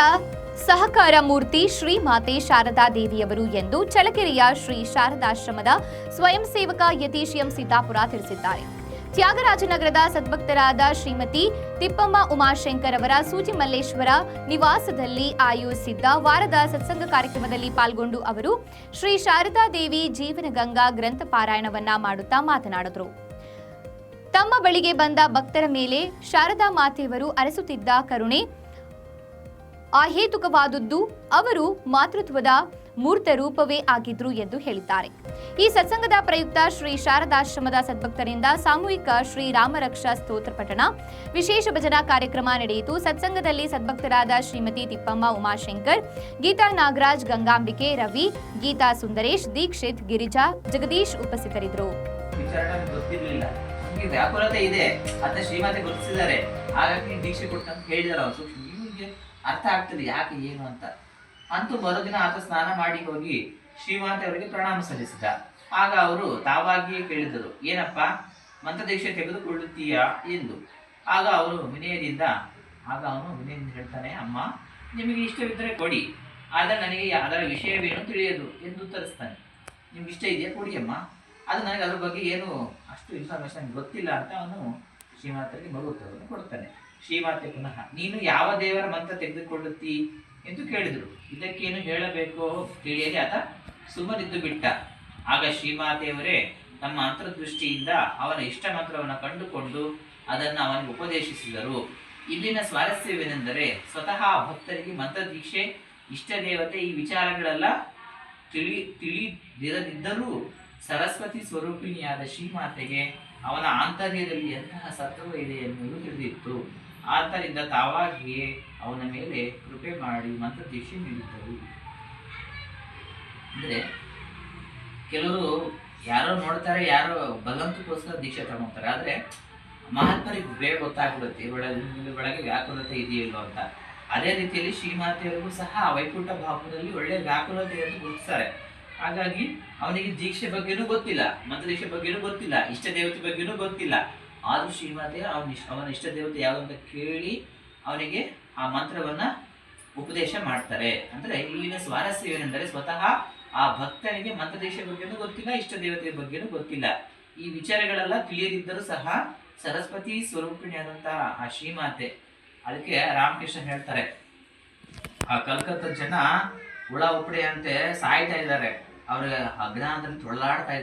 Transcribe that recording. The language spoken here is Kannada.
ಅವತಾರ ಮೂರ್ತಿ ಶ್ರೀ ಮಾತೆ ಶಾರದಾ ದೇವಿಯವರು ಎಂದು ಚಳಕೆರೆಯ ಶ್ರೀ ಶಾರದಾಶ್ರಮದ ಸ್ವಯಂ ಸೇವಕ ಯತೀಶ್ ಎಂ ಸೀತಾಪುರ ತಿಳಿಸಿದ್ದಾರೆ. ತ್ಯಾಗರಾಜನಗರದ ಸದ್ಭಕ್ತರಾದ ಶ್ರೀಮತಿ ತಿಪ್ಪಮ್ಮ ಉಮಾಶಂಕರ್ ಅವರ ಸೂಜಿಮಲ್ಲೇಶ್ವರ ನಿವಾಸದಲ್ಲಿ ಆಯೋಜಿಸಿದ್ದ ವಾರದ ಸತ್ಸಂಗ ಕಾರ್ಯಕ್ರಮದಲ್ಲಿ ಪಾಲ್ಗೊಂಡು ಅವರು ಶ್ರೀ ಶಾರದಾ ದೇವಿ ಜೀವನಗಂಗಾ ಗ್ರಂಥ ಪಾರಾಯಣವನ್ನ ಮಾಡುತ್ತಾ ಮಾತನಾಡಿದರು. ತಮ್ಮ ಬಳಿಗೆ ಬಂದ ಭಕ್ತರ ಮೇಲೆ ಶಾರದಾ ಮಾತೆಯವರು ಅರಸುತ್ತಿದ್ದ ಕರುಣೆ ಅಹೇತುಕವಾದದ್ದು ಅವರು ಮಾತೃತ್ವದ ಮೂರ್ತ ರೂಪವೇ ಆಗಿದ್ರು ಎಂದು ಹೇಳಿದ್ದಾರೆ. ಈ ಸತ್ಸಂಗದ ಪ್ರಯುಕ್ತ ಶ್ರೀ ಶಾರದಾಶ್ರಮದ ಸದ್ಭಕ್ತರಿಂದ ಸಾಮೂಹಿಕ ಶ್ರೀ ರಾಮರಕ್ಷಾ ಸ್ತೋತ್ರ ಪಠಣ, ವಿಶೇಷ ಭಜನಾ ಕಾರ್ಯಕ್ರಮ ನಡೆಯಿತು. ಸತ್ಸಂಗದಲ್ಲಿ ಸದ್ಭಕ್ತರಾದ ಶ್ರೀಮತಿ ತಿಪ್ಪಮ್ಮ ಉಮಾಶಂಕರ್, ಗೀತಾ ನಾಗರಾಜ್ ಗಂಗಾಂಬಿಕೆ, ರವಿ, ಗೀತಾ ಸುಂದರೇಶ್, ದೀಕ್ಷಿತ್, ಗಿರಿಜಾ, ಜಗದೀಶ್ ಉಪಸ್ಥಿತರಿದ್ದರು. ವ್ಯಾಕುಲತೆ ಇದೆ. ಅದನ್ನ ಶ್ರೀಮತಿ ಗುರುತಿಸಿದ್ದಾರೆ. ಹಾಗಾಗಿ ದೀಕ್ಷೆ ಕೊಟ್ಟು ಹೇಳಿದಾರೆ ಅವರು. ಅರ್ಥ ಆಗ್ತದೆ ಯಾಕೆ ಏನು ಅಂತ. ಅಂತೂ ಮರುದಿನ ಆತ ಸ್ನಾನ ಮಾಡಿ ಹೋಗಿ ಶ್ರೀಮಾತೆ ಅವರಿಗೆ ಪ್ರಣಾಮ ಸಲ್ಲಿಸಿದ. ಆಗ ಅವರು ತಾವಾಗಿಯೇ ಕೇಳಿದರು, ಏನಪ್ಪ, ಮಂತ್ರದೀಕ್ಷೆ ತೆಗೆದುಕೊಳ್ಳುತ್ತೀಯಾ ಎಂದು. ಆಗ ಅವರು ವಿನಯದಿಂದ, ಆಗ ಅವನು ವಿನಯದಿಂದ ಹೇಳ್ತಾನೆ, ಅಮ್ಮ, ನಿಮಗೆ ಇಷ್ಟವಿದ್ದರೆ ಕೊಡಿ, ಆದರೆ ನನಗೆ ಅದರ ವಿಷಯವೇನು ತಿಳಿಯದು ಎಂದು ಉತ್ತರಿಸ್ತಾನೆ. ನಿಮ್ಗೆ ಇಷ್ಟ ಇದೆಯಾ? ಕೊಡಿ ಅಮ್ಮ. ಅದು ನನಗೆ ಅದ್ರ ಬಗ್ಗೆ ಏನು ಅಷ್ಟು ಇನ್ಫಾರ್ಮೇಶನ್ ಗೊತ್ತಿಲ್ಲ ಅಂತ ಅವನು ಶ್ರೀಮಾತೆಗೆ ಮಗು ಉತ್ತರವನ್ನು ಕೊಡ್ತಾನೆ. ಶ್ರೀಮಾತೆ ಪುನಃ ನೀನು ಯಾವ ದೇವರ ಮಂತ್ರ ತೆಗೆದುಕೊಳ್ಳುತ್ತಿ ಎಂದು ಕೇಳಿದರು. ಇದಕ್ಕೇನು ಹೇಳಬೇಕು ತಿಳಿಯದೆ ಆತ ಸುಮ್ಮನಿದ್ದು ಬಿಟ್ಟ. ಆಗ ಶ್ರೀಮಾತೆಯವರೇ ತಮ್ಮ ಅಂತರ್ದೃಷ್ಟಿಯಿಂದ ಅವನ ಇಷ್ಟ ಮಂತ್ರವನ್ನು ಕಂಡುಕೊಂಡು ಅದನ್ನು ಅವನಿಗೆ ಉಪದೇಶಿಸಿದರು. ಇಲ್ಲಿನ ಸ್ವಾರಸ್ಯವೇನೆಂದರೆ ಸ್ವತಃ ಭಕ್ತರಿಗೆ ಮಂತ್ರದೀಕ್ಷೆ, ಇಷ್ಟ ದೇವತೆ ಈ ವಿಚಾರಗಳೆಲ್ಲ ತಿಳಿ, ತಿಳಿದಿರದಿದ್ದರೂ ಸರಸ್ವತಿ ಸ್ವರೂಪಿಣಿಯಾದ ಶ್ರೀಮಾತೆಗೆ ಅವನ ಆಂತರ್ಯದಲ್ಲಿ ಎಂತಹ ಸತ್ವ ಇದೆ ಎನ್ನುವುದು ತಿಳಿದಿತ್ತು. ಆದ್ದರಿಂದ ತಾವಾಗಿಯೇ ಅವನ ಮೇಲೆ ಕೃಪೆ ಮಾಡಿ ಮಂತ್ರದೀಕ್ಷೆ ನೀಡಿದ್ದರು. ಅಂದ್ರೆ ಕೆಲವರು ಯಾರೋ ನೋಡ್ತಾರೆ, ಯಾರೋ ಭಗವಂತಕ್ಕೋಸ್ಕರ ದೀಕ್ಷೆ ತಗೊಂತಾರೆ. ಆದ್ರೆ ಮಹಾತ್ಮರಿಗೆ ಬೇಗ ಗೊತ್ತಾಗ್ಬಿಡುತ್ತೆ ಒಳಗೆ ಒಳಗೆ ವ್ಯಾಕುಲತೆ ಇದೆಯಲ್ಲೋ ಅಂತ. ಅದೇ ರೀತಿಯಲ್ಲಿ ಶ್ರೀಮಾತೆಯವರಿಗೂ ಸಹ ವೈಕುಂಠ ಭಾವದಲ್ಲಿ ಒಳ್ಳೆ ವ್ಯಾಕುಲತೆ ಅಂತ ಗುರುತಿಸ್ತಾರೆ. ಹಾಗಾಗಿ ಅವನಿಗೆ ದೀಕ್ಷೆ ಬಗ್ಗೆನೂ ಗೊತ್ತಿಲ್ಲ ಮಂತ್ರ ದೀಕ್ಷೆ ಬಗ್ಗೆನೂ ಗೊತ್ತಿಲ್ಲ ಇಷ್ಟ ದೇವತೆ ಬಗ್ಗೆನೂ ಗೊತ್ತಿಲ್ಲ. ಆದ್ರೂ ಶ್ರೀಮಾತೆ ಅವನ ಅವನ ಇಷ್ಟ ದೇವತೆ ಯಾವುದು ಅಂತ ಕೇಳಿ ಅವನಿಗೆ ಆ ಮಂತ್ರವನ್ನ ಉಪದೇಶ ಮಾಡ್ತಾರೆ. ಅಂದ್ರೆ ಇಲ್ಲಿನ ಸ್ವಾರಸ್ಯವೇನೆಂದರೆ ಸ್ವತಃ ಆ ಭಕ್ತನಿಗೆ ಮಂತ್ರದೇಶ ಬಗ್ಗೆನೂ ಗೊತ್ತಿಲ್ಲ, ಇಷ್ಟ ದೇವತೆಯ ಬಗ್ಗೆನೂ ಗೊತ್ತಿಲ್ಲ. ಈ ವಿಚಾರಗಳೆಲ್ಲ ತಿಳಿಯದಿದ್ದರೂ ಸಹ ಸರಸ್ವತಿ ಸ್ವರೂಪಿಣಿಯಾದಂತಹ ಆ ಶ್ರೀಮಾತೆ, ಅದಕ್ಕೆ ರಾಮಕೃಷ್ಣ ಹೇಳ್ತಾರೆ. ಆ ಕಲ್ಕತ್ತಾ ಜನ ಹುಳ ಉಪಡೆ ಅಂತೆ ಸಾಯ್ತಾ ಇದ್ದಾರೆ. ಅವ್ರಿಗೆ ಅಂದ್ರೆ ತೊಳ್ಳಾಡ್ತಾ ಇದ್ದಾರೆ.